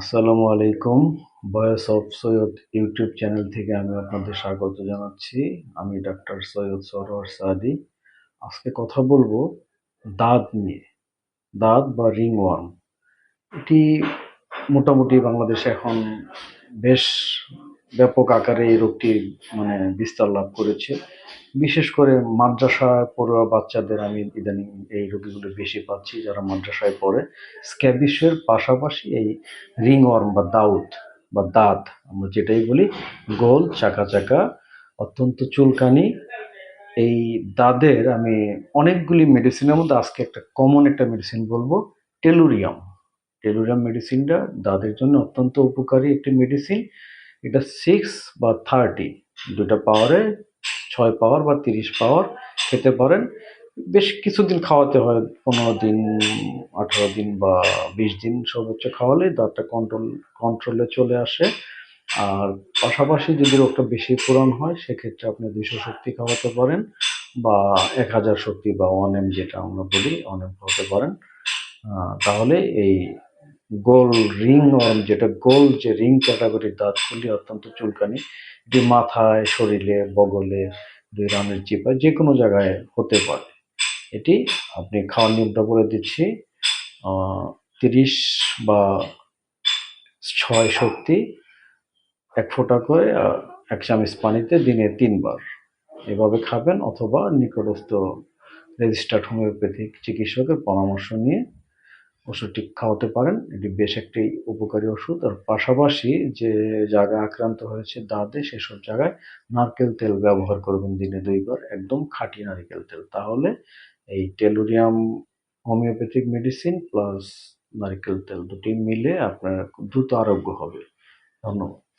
আসসালামু আলাইকুম। বয়স অফ সৈয়দ ইউটিউব চ্যানেল থেকে আমি আপনাদের স্বাগত জানাচ্ছি। আমি ডাক্তার সৈয়দ সরোয়ার সাদি। আজকে কথা বলব দাঁত নিয়ে। দাঁত বা রিং রিংওয়ার্ম এটি মোটামুটি বাংলাদেশে এখন বেশ ব্যাপক আকারে এই রোগটি মানে বিস্তার লাভ করেছে। বিশেষ করে মাদ্রাসায় পড়ুয়া বাচ্চাদের আমি ইদানিং এই রোগীগুলো বেশি পাচ্ছি, যারা মাদ্রাসায় পড়ে। স্ক্যাবিসের পাশাপাশি এই রিংওয়ার্ম বা দাউদ বা দাঁত, আমরা যেটাই বলি, গোল, চাকা চাকা, অত্যন্ত চুলকানি। এই দাঁতের আমি অনেকগুলি মেডিসিনের মধ্যে আজকে একটা কমন একটা মেডিসিন বলব টেলুরিয়াম টেলুরিয়াম মেডিসিনটা দাঁতের জন্য অত্যন্ত উপকারী একটি মেডিসিন এটা সিক্স বা থার্টি দুটা পাওয়ারে ছয় পাওয়ার বা তিরিশ পাওয়ার খেতে পারেন। বেশ কিছুদিন খাওয়াতে হয়, পনেরো দিন, আঠারো দিন বা বিশ দিন সর্বোচ্চ খাওয়ালে দাঁতটা কন্ট্রোল কন্ট্রোলে চলে আসে। আর পাশাপাশি যদি রোগটা বেশি পুরান হয়, সেক্ষেত্রে আপনি দুইশো শক্তি খাওয়াতে পারেন বা এক হাজার শক্তি বা ওয়ান এম যেটা আমরা বলি ওয়ান এম খাওয়াতে পারেন। তাহলে এই গোল রিং ওয়ার্ম যেটা গোল যে রিং ক্যাটাগরির দাঁতগুলি অত্যন্ত চুলকানি এটি মাথায়, শরীরে, বগলে দুই রানের চিপায়, যে কোনো জায়গায় হতে পারে। এটি আপনি খাওয়ার নিয়মটা বলে দিচ্ছি তিরিশ বা ছয় শক্তি, এক ফোঁটা করে এক চামচ পানিতে দিনে তিনবার। এভাবে খাবেন অথবা নিকটস্থ রেজিস্টার্ড হোমিওপ্যাথিক চিকিৎসকের পরামর্শ নিয়ে ওষুধটি খাওয়াতে পারেন। এটি বেশ একটি উপকারী ওষুধ। আর পাশাপাশি যে জায়গায় আক্রান্ত হয়েছে দাঁতে, সেসব জায়গায় নারকেল তেল ব্যবহার করবেন দিনে দুইবার, একদম খাঁটি নারকেল তেল। তাহলে এই টেলুরিয়াম হোমিওপ্যাথিক মেডিসিন প্লাস নারকেল তেল দুটি মিলে আপনার দ্রুত আরোগ্য হবে। ধন্যবাদ।